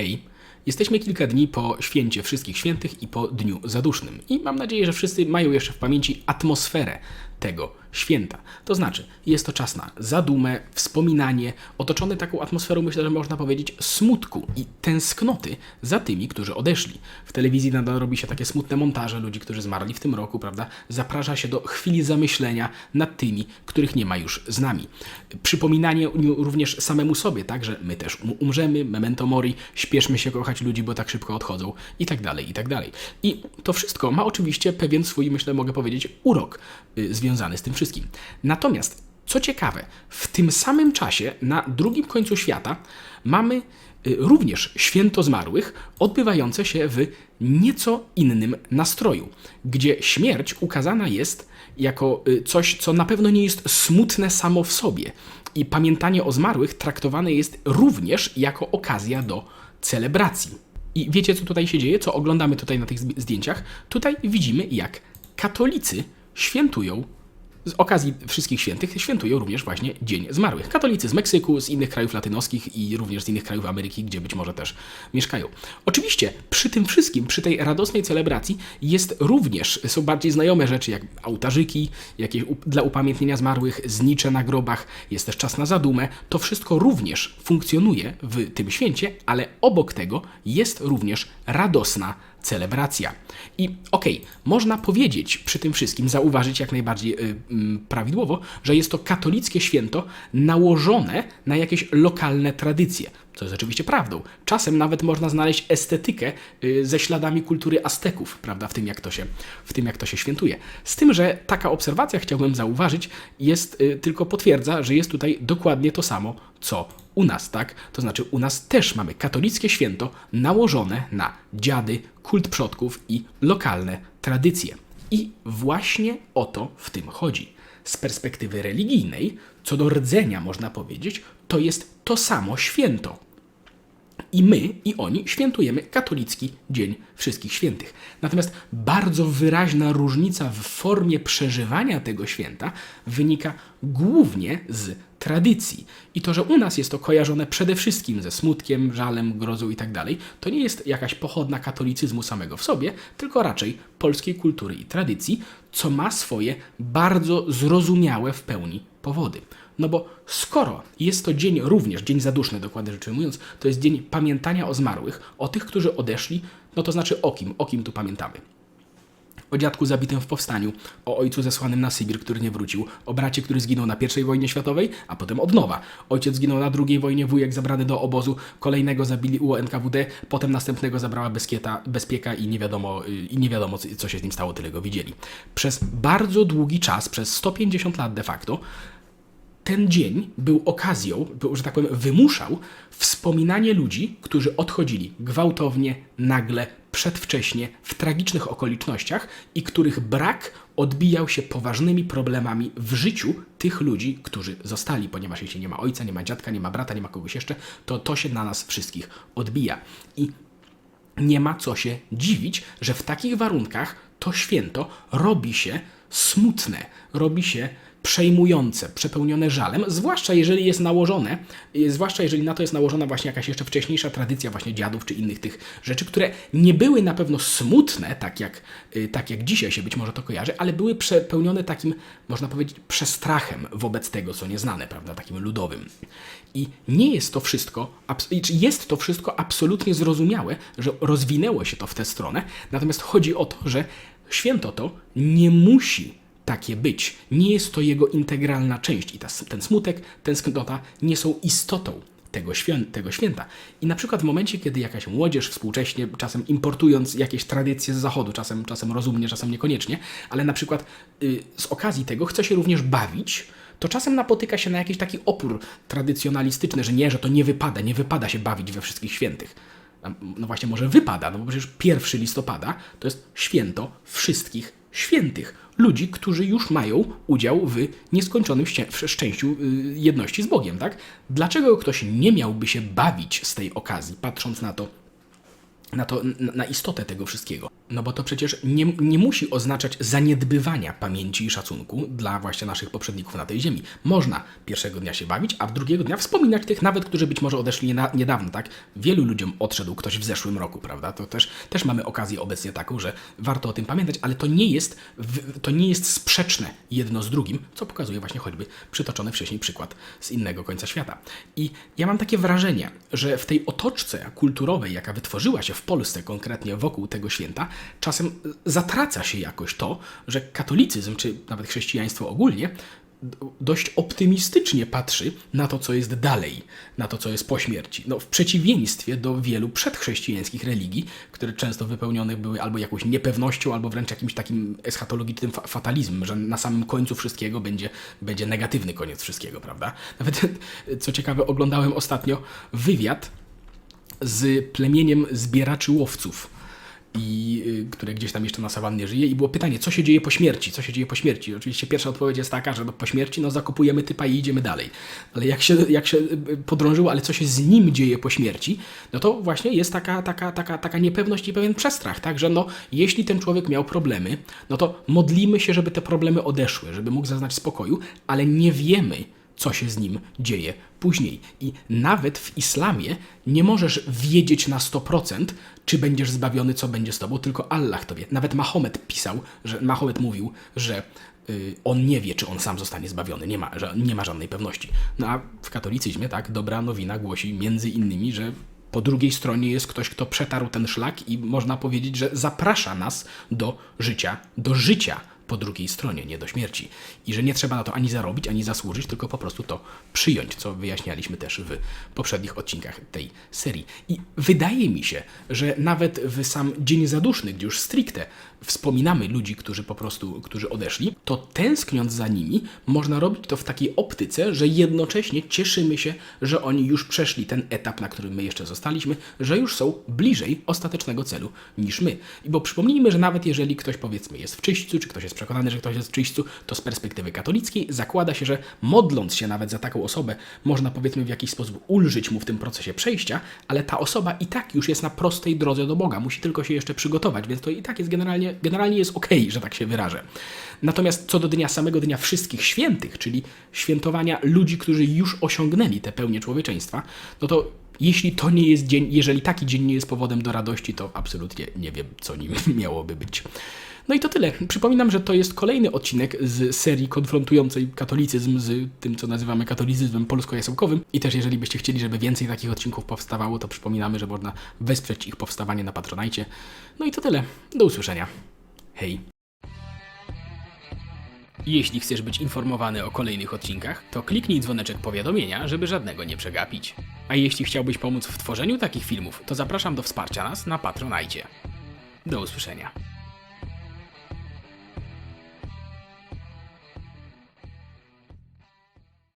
Hej, jesteśmy kilka dni po święcie Wszystkich Świętych i po Dniu Zadusznym. I mam nadzieję, że wszyscy mają jeszcze w pamięci atmosferę tego święta. To znaczy, jest to czas na zadumę, wspominanie, otoczony taką atmosferą, myślę, że można powiedzieć, smutku i tęsknoty za tymi, którzy odeszli. W telewizji nadal robi się takie smutne montaże ludzi, którzy zmarli w tym roku, prawda? Zaprasza się do chwili zamyślenia nad tymi, których nie ma już z nami. Przypominanie również samemu sobie, tak, że my też um- umrzemy, memento mori, śpieszmy się kochać ludzi, bo tak szybko odchodzą i tak dalej, i tak dalej. I to wszystko ma oczywiście pewien swój, myślę, mogę powiedzieć, urok y, związany z tym wszystkim. Natomiast, co ciekawe, w tym samym czasie na drugim końcu świata mamy y, również święto zmarłych odbywające się w nieco innym nastroju, gdzie śmierć ukazana jest jako y, coś, co na pewno nie jest smutne samo w sobie. I pamiętanie o zmarłych traktowane jest również jako okazja do celebracji. I wiecie, co tutaj się dzieje, co oglądamy tutaj na tych zdjęciach? Tutaj widzimy, jak katolicy świętują z okazji Wszystkich Świętych świętują również właśnie Dzień Zmarłych. Katolicy z Meksyku, z innych krajów latynoskich i również z innych krajów Ameryki, gdzie być może też mieszkają. Oczywiście przy tym wszystkim, przy tej radosnej celebracji jest również, są bardziej znajome rzeczy jak ołtarzyki, jakieś dla upamiętnienia zmarłych, znicze na grobach, jest też czas na zadumę. To wszystko również funkcjonuje w tym święcie, ale obok tego jest również radosna celebracja. I okej, można powiedzieć przy tym wszystkim, zauważyć jak najbardziej y, mm, prawidłowo, że jest to katolickie święto nałożone na jakieś lokalne tradycje. Co jest oczywiście prawdą. Czasem nawet można znaleźć estetykę y, ze śladami kultury Azteków, prawda, w tym, jak to się, w tym, jak to się świętuje. Z tym, że taka obserwacja, chciałbym zauważyć, jest y, tylko potwierdza, że jest tutaj dokładnie to samo, co u nas, tak? To znaczy, u nas też mamy katolickie święto nałożone na dziady, kult przodków i lokalne tradycje. I właśnie o to w tym chodzi. Z perspektywy religijnej, co do rdzenia można powiedzieć, to jest to samo święto. I my, i oni świętujemy katolicki Dzień Wszystkich Świętych. Natomiast bardzo wyraźna różnica w formie przeżywania tego święta wynika głównie z tradycji. I to, że u nas jest to kojarzone przede wszystkim ze smutkiem, żalem, grozą i tak to nie jest jakaś pochodna katolicyzmu samego w sobie, tylko raczej polskiej kultury i tradycji, co ma swoje bardzo zrozumiałe w pełni powody. No bo skoro jest to dzień również, dzień zaduszny dokładnie rzecz ujmując, to jest dzień pamiętania o zmarłych, o tych, którzy odeszli, no to znaczy o kim, o kim tu pamiętamy. O dziadku zabitym w powstaniu, o ojcu zesłanym na Sybir, który nie wrócił, o bracie, który zginął na I wojnie światowej, a potem od nowa. Ojciec zginął na II wojnie, wujek zabrany do obozu, kolejnego zabili UNKWD, potem następnego zabrała bezkieta, bezpieka i nie wiadomo, i nie wiadomo co się z nim stało, tyle go widzieli. Przez bardzo długi czas, przez 150 lat de facto, ten dzień był okazją, był, że tak powiem, wymuszał wspominanie ludzi, którzy odchodzili gwałtownie, nagle, przedwcześnie, w tragicznych okolicznościach i których brak odbijał się poważnymi problemami w życiu tych ludzi, którzy zostali, ponieważ jeśli nie ma ojca, nie ma dziadka, nie ma brata, nie ma kogoś jeszcze, to to się na nas wszystkich odbija. I nie ma co się dziwić, że w takich warunkach to święto robi się smutne, robi się przejmujące, przepełnione żalem, zwłaszcza jeżeli jest nałożone, y, zwłaszcza jeżeli na to jest nałożona właśnie jakaś jeszcze wcześniejsza tradycja właśnie dziadów czy innych tych rzeczy, które nie były na pewno smutne, tak jak, y, tak jak dzisiaj się być może to kojarzy, ale były przepełnione takim, można powiedzieć, przestrachem wobec tego, co nieznane, prawda, takim ludowym. I nie jest to wszystko, jest to wszystko absolutnie zrozumiałe, że rozwinęło się to w tę stronę, natomiast chodzi o to, że święto to nie musi takie być. Nie jest to jego integralna część i ta, ten smutek, tęsknota nie są istotą tego, tego święta. I na przykład w momencie, kiedy jakaś młodzież współcześnie, czasem importując jakieś tradycje z zachodu, czasem, czasem rozumnie, czasem niekoniecznie, ale na przykład y, z okazji tego chce się również bawić, to czasem napotyka się na jakiś taki opór tradycjonalistyczny, że nie, że to nie wypada, nie wypada się bawić we wszystkich świętych. No właśnie, może wypada, no bo przecież 1 listopada to jest święto wszystkich świętych. Ludzi, którzy już mają udział w nieskończonym szczęściu y, jedności z Bogiem, tak? Dlaczego ktoś nie miałby się bawić z tej okazji, patrząc na to, na, to, na istotę tego wszystkiego. No bo to przecież nie, nie musi oznaczać zaniedbywania pamięci i szacunku dla właśnie naszych poprzedników na tej ziemi. Można pierwszego dnia się bawić, a drugiego dnia wspominać tych nawet, którzy być może odeszli niedawno, tak? Wielu ludziom odszedł ktoś w zeszłym roku, prawda? To też, też mamy okazję obecnie taką, że warto o tym pamiętać, ale to nie jest, to nie jest sprzeczne jedno z drugim, co pokazuje właśnie choćby przytoczony wcześniej przykład z innego końca świata. I ja mam takie wrażenie, że w tej otoczce kulturowej, jaka wytworzyła się w Polsce konkretnie wokół tego święta, czasem zatraca się jakoś to, że katolicyzm, czy nawet chrześcijaństwo ogólnie, dość optymistycznie patrzy na to, co jest dalej, na to, co jest po śmierci. No, w przeciwieństwie do wielu przedchrześcijańskich religii, które często wypełnione były albo jakąś niepewnością, albo wręcz jakimś takim eschatologicznym fa- fatalizmem, że na samym końcu wszystkiego będzie, będzie negatywny koniec wszystkiego, prawda? Nawet, co ciekawe, oglądałem ostatnio wywiad z plemieniem zbieraczy łowców. I y, które gdzieś tam jeszcze na sawannie żyje, i było pytanie, co się dzieje po śmierci? Co się dzieje po śmierci? Oczywiście pierwsza odpowiedź jest taka, że no, po śmierci no, zakupujemy typa i idziemy dalej. Ale jak się, jak się y, podrążyło, ale co się z nim dzieje po śmierci, no to właśnie jest taka, taka, taka, taka niepewność i pewien przestrach, tak? Że no, jeśli ten człowiek miał problemy, no to modlimy się, żeby te problemy odeszły, żeby mógł zaznać spokoju, ale nie wiemy, co się z nim dzieje później. I nawet w islamie nie możesz wiedzieć na 100%, czy będziesz zbawiony, co będzie z tobą, tylko Allah to wie. Nawet Mahomet pisał, że Mahomet mówił, że y, on nie wie, czy on sam zostanie zbawiony, nie ma, że nie ma żadnej pewności. No a w katolicyzmie, tak, dobra nowina głosi między innymi, że po drugiej stronie jest ktoś, kto przetarł ten szlak i można powiedzieć, że zaprasza nas do życia, do życia po drugiej stronie, nie do śmierci. I że nie trzeba na to ani zarobić, ani zasłużyć, tylko po prostu to przyjąć, co wyjaśnialiśmy też w poprzednich odcinkach tej serii. I wydaje mi się, że nawet w sam Dzień Zaduszny, gdzie już stricte wspominamy ludzi, którzy po prostu, którzy odeszli, to tęskniąc za nimi, można robić to w takiej optyce, że jednocześnie cieszymy się, że oni już przeszli ten etap, na którym my jeszcze zostaliśmy, że już są bliżej ostatecznego celu niż my. I bo przypomnijmy, że nawet jeżeli ktoś powiedzmy jest w czyśćcu, czy ktoś jest przekonany, że ktoś jest czyśćcu, to z perspektywy katolickiej zakłada się, że modląc się nawet za taką osobę, można powiedzmy w jakiś sposób ulżyć mu w tym procesie przejścia, ale ta osoba i tak już jest na prostej drodze do Boga, musi tylko się jeszcze przygotować, więc to i tak jest generalnie, generalnie jest okej, że tak się wyrażę. Natomiast co do dnia samego dnia wszystkich świętych, czyli świętowania ludzi, którzy już osiągnęli tę pełnię człowieczeństwa, no to jeśli to nie jest dzień, jeżeli taki dzień nie jest powodem do radości, to absolutnie nie wiem, co nim miałoby być. No i to tyle. Przypominam, że to jest kolejny odcinek z serii konfrontującej katolicyzm z tym, co nazywamy katolicyzmem polsko-jasełkowym. I też jeżeli byście chcieli, żeby więcej takich odcinków powstawało, to przypominamy, że można wesprzeć ich powstawanie na Patronajcie. No i to tyle. Do usłyszenia. Hej. Jeśli chcesz być informowany o kolejnych odcinkach, to kliknij dzwoneczek powiadomienia, żeby żadnego nie przegapić. A jeśli chciałbyś pomóc w tworzeniu takich filmów, to zapraszam do wsparcia nas na Patronajcie. Do usłyszenia.